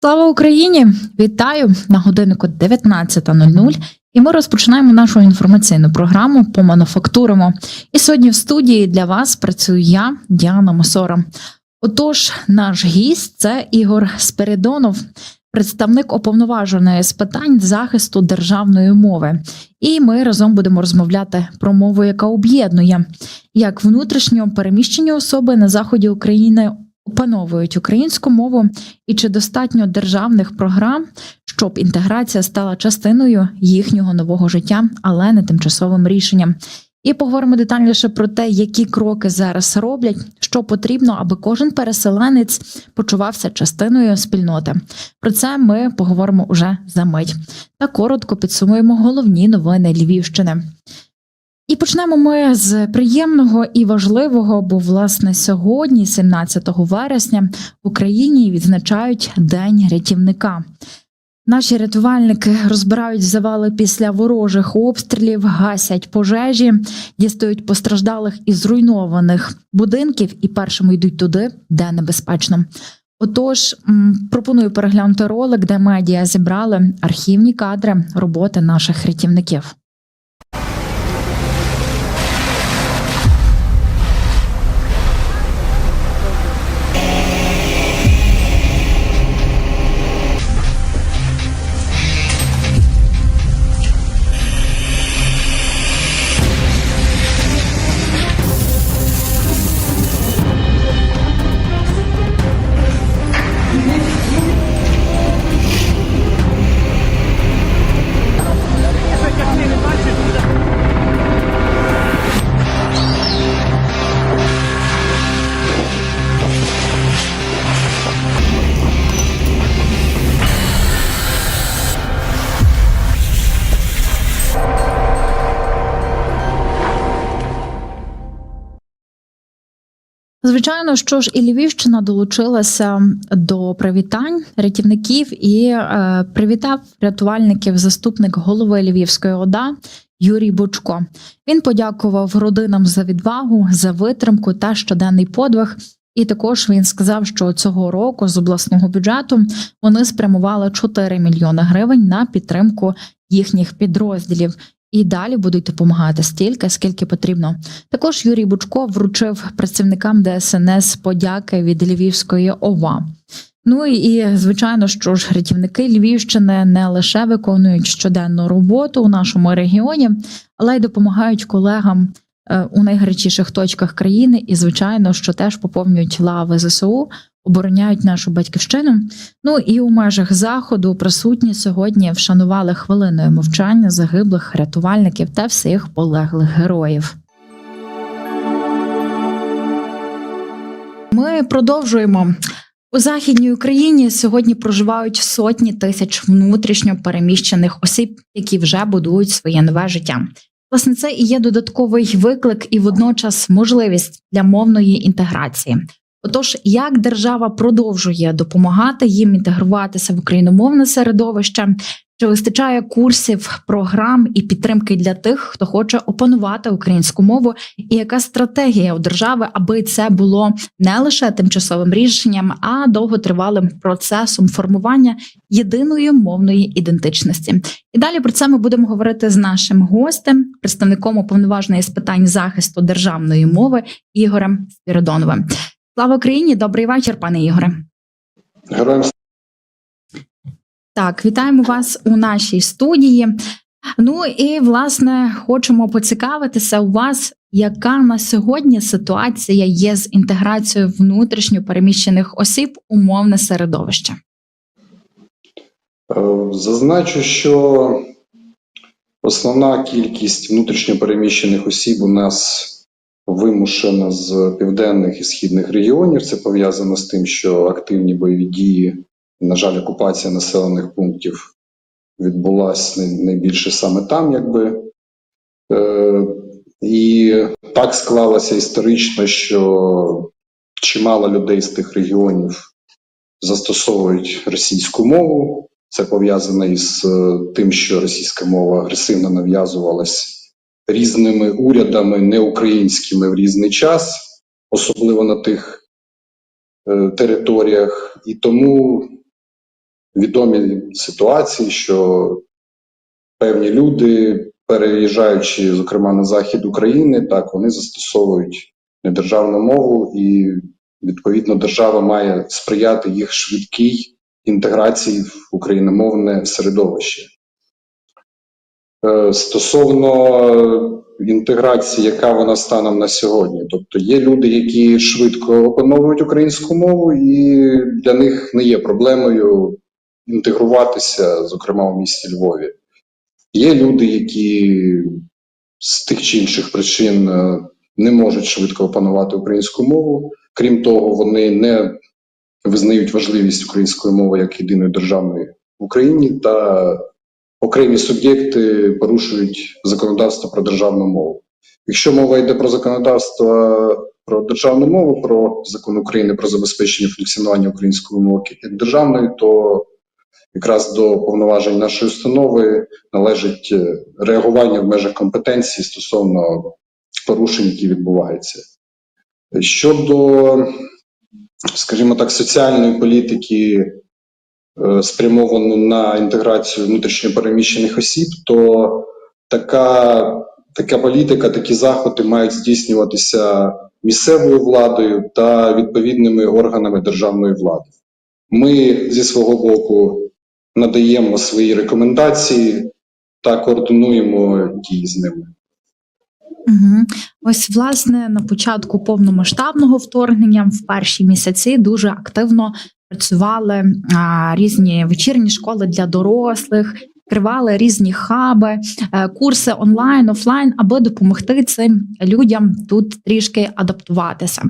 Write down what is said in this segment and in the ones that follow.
Слава Україні! Вітаю на годиннику 19.00 і ми розпочинаємо нашу інформаційну програму по мануфактуримо. І сьогодні в студії для вас працюю я, Діана Мосора. Отож, наш гість це Ігор Спиридонов, представник уповноваженої з питань захисту державної мови. І ми разом будемо розмовляти про мову, яка об'єднує як внутрішньо переміщені особи на заході України опановують українську мову, і чи достатньо державних програм, щоб інтеграція стала частиною їхнього нового життя, але не тимчасовим рішенням. І поговоримо детальніше про те, які кроки зараз роблять, що потрібно, аби кожен переселенець почувався частиною спільноти. Про це ми поговоримо уже за мить. Та коротко підсумуємо головні новини Львівщини. І почнемо ми з приємного і важливого, бо власне сьогодні, 17 вересня, в Україні відзначають День рятівника. Наші рятувальники розбирають завали після ворожих обстрілів, гасять пожежі, дістають постраждалих і зруйнованих будинків і першими йдуть туди, де небезпечно. Отож, пропоную переглянути ролик, де медіа зібрали архівні кадри роботи наших рятівників. Звичайно, що ж і Львівщина долучилася до привітань рятівників і е, привітав рятувальників заступник голови Львівської ОДА Юрій Бучко. Він подякував родинам за відвагу, за витримку та щоденний подвиг. І також він сказав, що цього року з обласного бюджету вони спрямували 4 мільйони гривень на підтримку їхніх підрозділів. І далі будуть допомагати стільки, скільки потрібно. Також Юрій Бучко вручив працівникам ДСНС подяки від Львівської ОВА. Ну і звичайно, що ж рятівники Львівщини не лише виконують щоденну роботу у нашому регіоні, але й допомагають колегам е, у найгарячіших точках країни. І, звичайно, що теж поповнюють лави ЗСУ, обороняють нашу батьківщину. Ну і у межах заходу присутні сьогодні вшанували хвилиною мовчання загиблих рятувальників та всіх полеглих героїв. Ми продовжуємо. У західній Україні сьогодні проживають сотні тисяч внутрішньо переміщених осіб, які вже будують своє нове життя. Власне, це і є додатковий виклик і водночас можливість для мовної інтеграції. Отож, як держава продовжує допомагати їм інтегруватися в україномовне середовище, чи вистачає курсів, програм і підтримки для тих, хто хоче опанувати українську мову, і яка стратегія у держави, аби це було не лише тимчасовим рішенням, а довготривалим процесом формування єдиної мовної ідентичності? І далі про це ми будемо говорити з нашим гостем, представником уповноваженої з питань захисту державної мови Ігорем Спіридоновим. Слава Україні! Добрий вечір, пане Ігоре. Героям Так, вітаємо вас у нашій студії. Ну і власне хочемо поцікавитися у вас, яка на сьогодні ситуація є з інтеграцією внутрішньо переміщених осіб у мовне середовище. Е, Зазначу, що основна кількість внутрішньопереміщених осіб у нас вимушена з південних і східних регіонів. Це пов'язано з тим, що активні бойові дії, на жаль, окупація населених пунктів відбулася най- найбільше саме там, якби. Е, І так склалося історично, що чимало людей з тих регіонів застосовують російську мову. Це пов'язано із е, тим, що російська мова агресивно нав'язувалась різними урядами неукраїнськими в різний час, особливо на тих е, територіях. І тому відомі ситуації, що певні люди, переїжджаючи, зокрема на захід України, так вони застосовують недержавну мову, і відповідно держава має сприяти їх швидкій інтеграції в україномовне середовище. Е, Стосовно інтеграції, яка вона станом на сьогодні, тобто є люди, які швидко опановують українську мову, і для них не є проблемою інтегруватися, зокрема у місті Львові. Є люди, які з тих чи інших причин е, не можуть швидко опанувати українську мову. Крім того, вони не визнають важливість української мови як єдиної державної в Україні, та окремі суб'єкти порушують законодавство про державну мову. Якщо мова йде про законодавство про державну мову, про закон України про забезпечення функціонування української мови як державної, то якраз до повноважень нашої установи належить е, реагування в межах компетенції стосовно порушень, які відбуваються. Щодо, скажімо так, соціальної політики, е, спрямованої на інтеграцію внутрішньопереміщених осіб, то така, така політика, такі заходи мають здійснюватися місцевою владою та відповідними органами державної влади. Ми зі свого боку надаємо свої рекомендації та координуємо дії з ними. Угу. Ось, власне, на початку повномасштабного вторгнення в перші місяці дуже активно працювали а, різні вечірні школи для дорослих, відкривали різні хаби, е, курси онлайн, офлайн, аби допомогти цим людям тут трішки адаптуватися.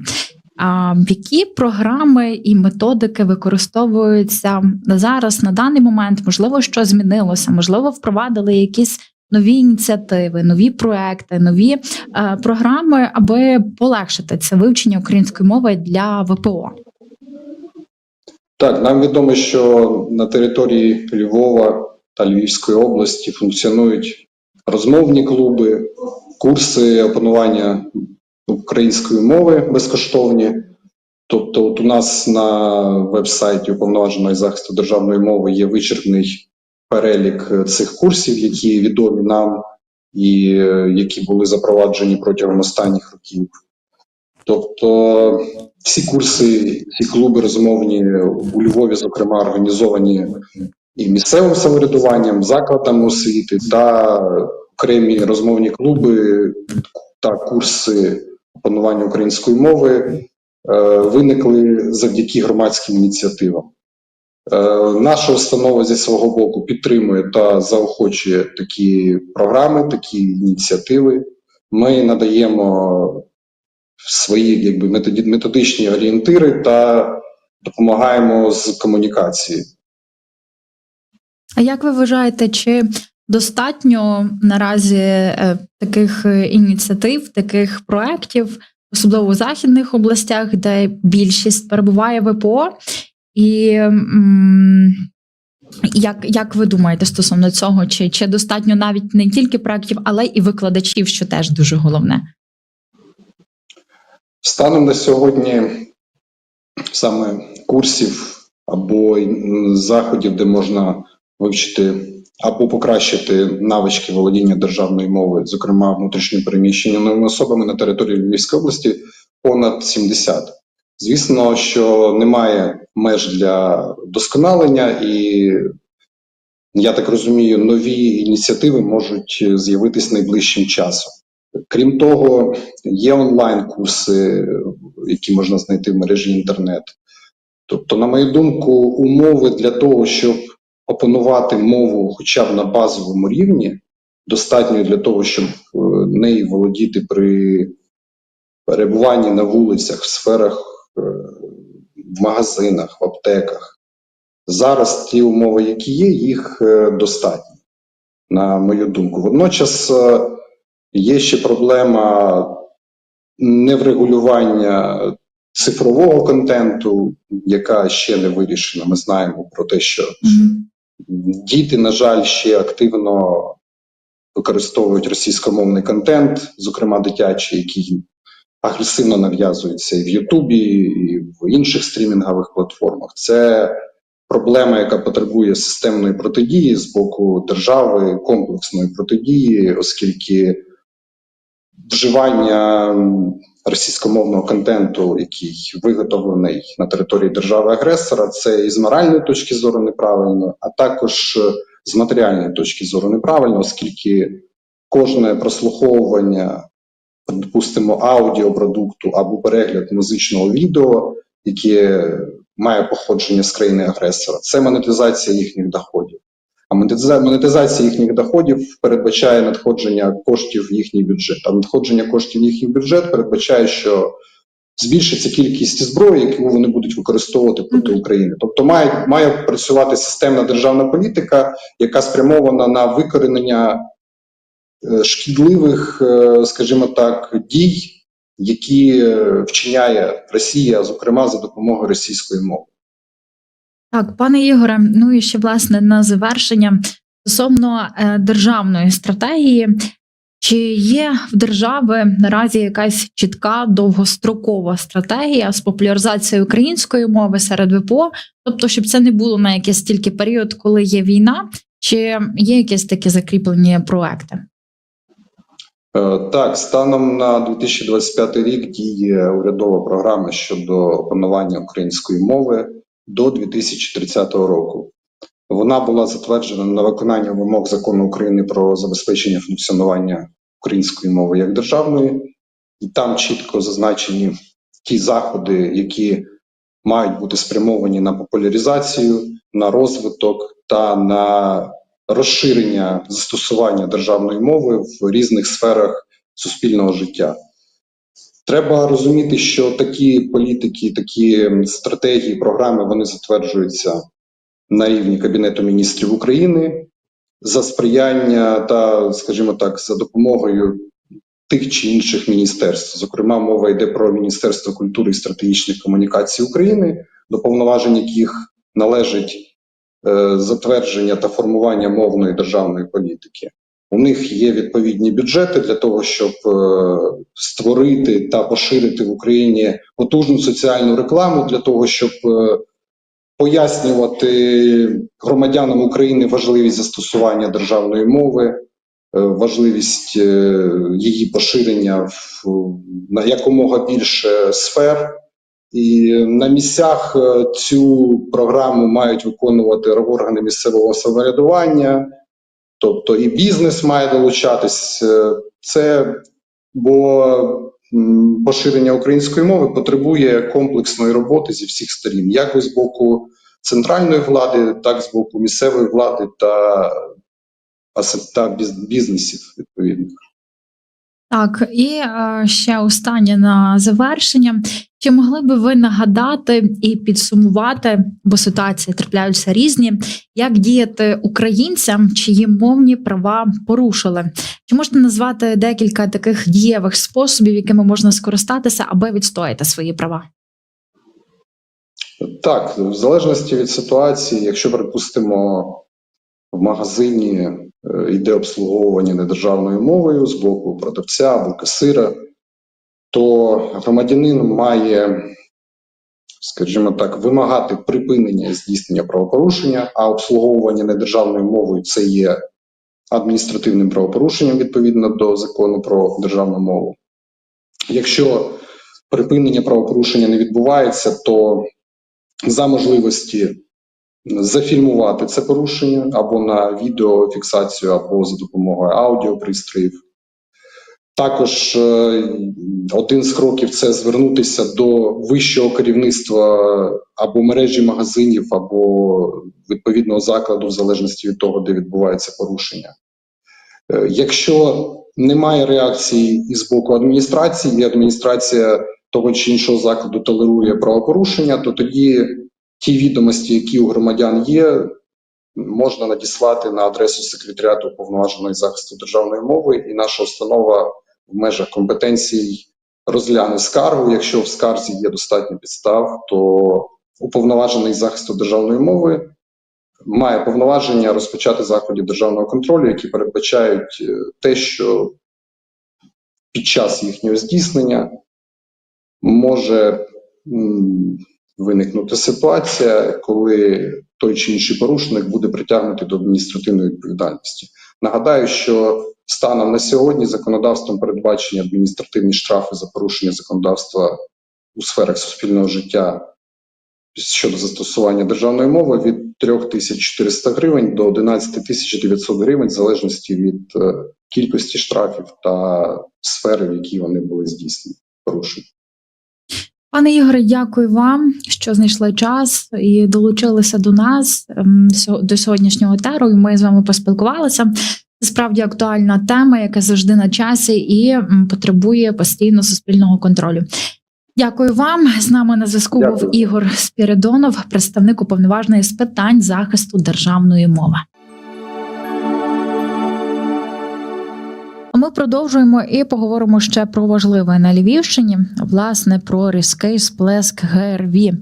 Які програми і методики використовуються зараз на даний момент? Можливо, що змінилося, можливо, впровадили якісь нові ініціативи, нові проекти, нові е, програми, аби полегшити це вивчення української мови для ВПО. Так, нам відомо, що на території Львова та Львівської області функціонують розмовні клуби, курси опанування української мови безкоштовні. Тобто, от у нас на веб-сайті уповноваженої захисту державної мови є вичерпний перелік цих курсів, які відомі нам і е, які були запроваджені протягом останніх років. Тобто, всі курси, ці клуби розмовні у Львові, зокрема, організовані і місцевим самоврядуванням, закладами освіти та окремі розмовні клуби та курси опанування української мови е, виникли завдяки громадським ініціативам. Е, Наша установа зі свого боку підтримує та заохочує такі програми, такі ініціативи. Ми надаємо свої якби, методичні орієнтири та допомагаємо з комунікації. А як ви вважаєте, чи достатньо наразі е, таких е, ініціатив, таких проєктів, особливо у західних областях, де більшість перебуває ВПО? І як, як ви думаєте стосовно цього? Чи, чи достатньо навіть не тільки проєктів, але і викладачів, що теж дуже головне? Станом на сьогодні саме курсів або заходів, де можна вивчити або покращити навички володіння державної мови, зокрема внутрішньо переміщеними особами на території Львівської області, понад 70. Звісно, що немає меж для досконалення, і я так розумію, нові ініціативи можуть з'явитись найближчим часом. Крім того, є онлайн-курси, які можна знайти в мережі інтернет. Тобто, на мою думку, умови для того, щоб опанувати мову хоча б на базовому рівні, достатньо для того, щоб е, нею володіти при перебуванні на вулицях, в сферах, е, в магазинах, в аптеках. Зараз ті умови, які є, їх е, достатньо, на мою думку. Водночас є ще проблема неврегулювання цифрового контенту, яка ще не вирішена. Ми знаємо про те, що Мгм. Діти, на жаль, ще активно використовують російськомовний контент, зокрема дитячий, який агресивно нав'язується і в Ютубі, і в інших стрімінгових платформах. Це проблема, яка потребує системної протидії з боку держави, комплексної протидії, оскільки вживання російськомовного контенту, який виготовлений на території держави-агресора, це і з моральної точки зору неправильно, а також е, з матеріальної точки зору неправильно, оскільки кожне прослуховування, допустимо, аудіопродукту або перегляд музичного відео, яке має походження з країни агресора, це монетизація їхніх доходів. А монетиза- монетизація їхніх доходів передбачає надходження коштів в їхній бюджет. А надходження коштів в їхній бюджет передбачає, що збільшиться кількість зброї, яку вони будуть використовувати проти України. Тобто має, має працювати системна державна політика, яка спрямована на викоренення е, шкідливих, е, скажімо так, дій, які е, вчиняє Росія, зокрема за допомогою російської мови. Так, пане Ігоре, ну і ще власне на завершення стосовно е, державної стратегії. Чи є в держави наразі якась чітка довгострокова стратегія з популяризації української мови серед ВПО? Тобто, щоб це не було на якийсь тільки період, коли є війна, чи є якісь такі закріплені проекти? Е, Так, станом на 2025 рік діє урядова програма щодо опанування української мови до 2030 року. Вона була затверджена на виконання вимог закону України про забезпечення функціонування української мови як державної, і там чітко зазначені ті заходи, які мають бути спрямовані на популяризацію, на розвиток та на розширення застосування державної мови в різних сферах суспільного життя. Треба розуміти, що такі політики, такі стратегії, програми вони затверджуються на рівні Кабінету міністрів України за сприяння та, скажімо так, за допомогою тих чи інших міністерств. Зокрема, мова йде про Міністерство культури і стратегічних комунікацій України, до повноважень яких належить е, затвердження та формування мовної державної політики. У них є відповідні бюджети для того, щоб е, створити та поширити в Україні потужну соціальну рекламу для того, щоб е, пояснювати громадянам України важливість застосування державної мови, е, важливість її поширення на якомога більше сфер. І на місцях цю програму мають виконувати органи місцевого самоврядування, тобто і бізнес має долучатись. Е, Це бо поширення української мови потребує комплексної роботи зі всіх сторін, як з боку центральної влади, так і з боку місцевої влади та, та бізнесів відповідно. Так, і е, ще останнє на завершення. Чи могли би ви нагадати і підсумувати, бо ситуації трапляються різні, як діяти українцям, чиї мовні права порушили? Чи можете назвати декілька таких дієвих способів, якими можна скористатися, аби відстояти свої права? Так, в залежності від ситуації, якщо припустимо, в магазині йде обслуговування недержавною мовою з боку продавця або касира, то громадянин має, скажімо так, вимагати припинення здійснення правопорушення, а обслуговування недержавною мовою це є адміністративним правопорушенням відповідно до закону про державну мову. Якщо припинення правопорушення не відбувається, то за можливості зафільмувати це порушення або на відеофіксацію, або за допомогою аудіопристроїв. Також е, один з кроків це звернутися до вищого керівництва або мережі магазинів, або відповідного закладу, в залежності від того, де відбувається порушення. Е, Якщо немає реакції із боку адміністрації, і адміністрація того чи іншого закладу толерує правопорушення, то тоді ті відомості, які у громадян є, можна надіслати на адресу секретаріату уповноваженої захисту державної мови, і наша установа в межах компетенцій розгляне скаргу. Якщо в скарзі є достатньо підстав, то уповноважений захисту державної мови має повноваження розпочати заходи державного контролю, які передбачають е, те, що під час їхнього здійснення може виникнути ситуація, коли той чи інший порушник буде притягнутий до адміністративної відповідальності. Нагадаю, що станом на сьогодні законодавством передбачені адміністративні штрафи за порушення законодавства у сферах суспільного життя щодо застосування державної мови від 3400 гривень до 11900 гривень, в залежності від е, кількості штрафів та сфери, в якій вони були здійснені порушені. Пане Ігоре, дякую вам, що знайшли час і долучилися до нас ем, до сьогоднішнього теру. І ми з вами поспілкувалися. Це справді актуальна тема, яка завжди на часі і потребує постійно суспільного контролю. Дякую вам. З нами на зв'язку був Ігор Спіридонов, представник уповноваженої з питань захисту державної мови. А Ми продовжуємо і поговоримо ще про важливе на Львівщині, власне, про різкий сплеск ГРВІ.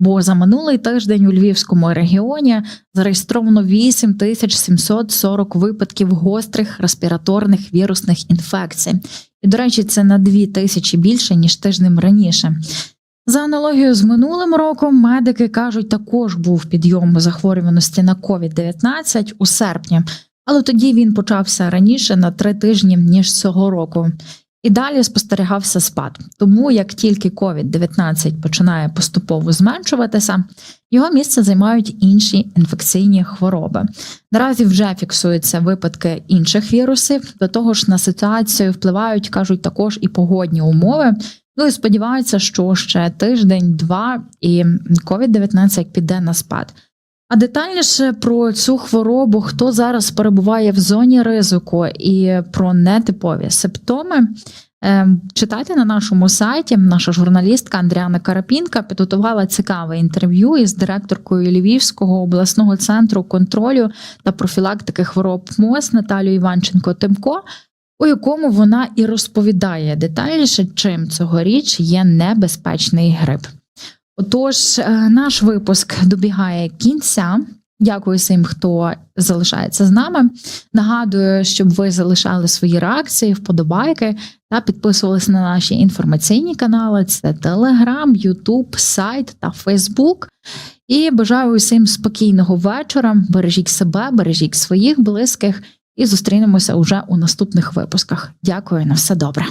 Бо за минулий тиждень у Львівському регіоні зареєстровано 8740 випадків гострих респіраторних вірусних інфекцій. І, до речі, це на 2 тисячі більше ніж тижнем раніше. За аналогією з минулим роком, медики кажуть, також був підйом захворюваності на COVID-19 у серпні, але тоді він почався раніше на три тижні ніж цього року. І далі спостерігався спад. Тому як тільки COVID-19 починає поступово зменшуватися, його місце займають інші інфекційні хвороби. Наразі вже фіксуються випадки інших вірусів. До того ж, на ситуацію впливають, кажуть, також і погодні умови. Ну і сподіваються, що ще тиждень-два і COVID-19 піде на спад. А детальніше про цю хворобу, хто зараз перебуває в зоні ризику і про нетипові симптоми. е, Читайте на нашому сайті. Наша журналістка Андріана Карапінка підготувала цікаве інтерв'ю із директоркою Львівського обласного центру контролю та профілактики хвороб МОЗ Наталією Іванченко Тимко, у якому вона і розповідає детальніше, чим цьогоріч є небезпечний грип. Отож, е, наш випуск добігає кінця. Дякую всім, хто залишається з нами. Нагадую, щоб ви залишали свої реакції, вподобайки та підписувалися на наші інформаційні канали: це Телеграм, Ютуб, сайт та Фейсбук. І бажаю усім спокійного вечора. Бережіть себе, бережіть своїх близьких і зустрінемося уже у наступних випусках. Дякую на все добре.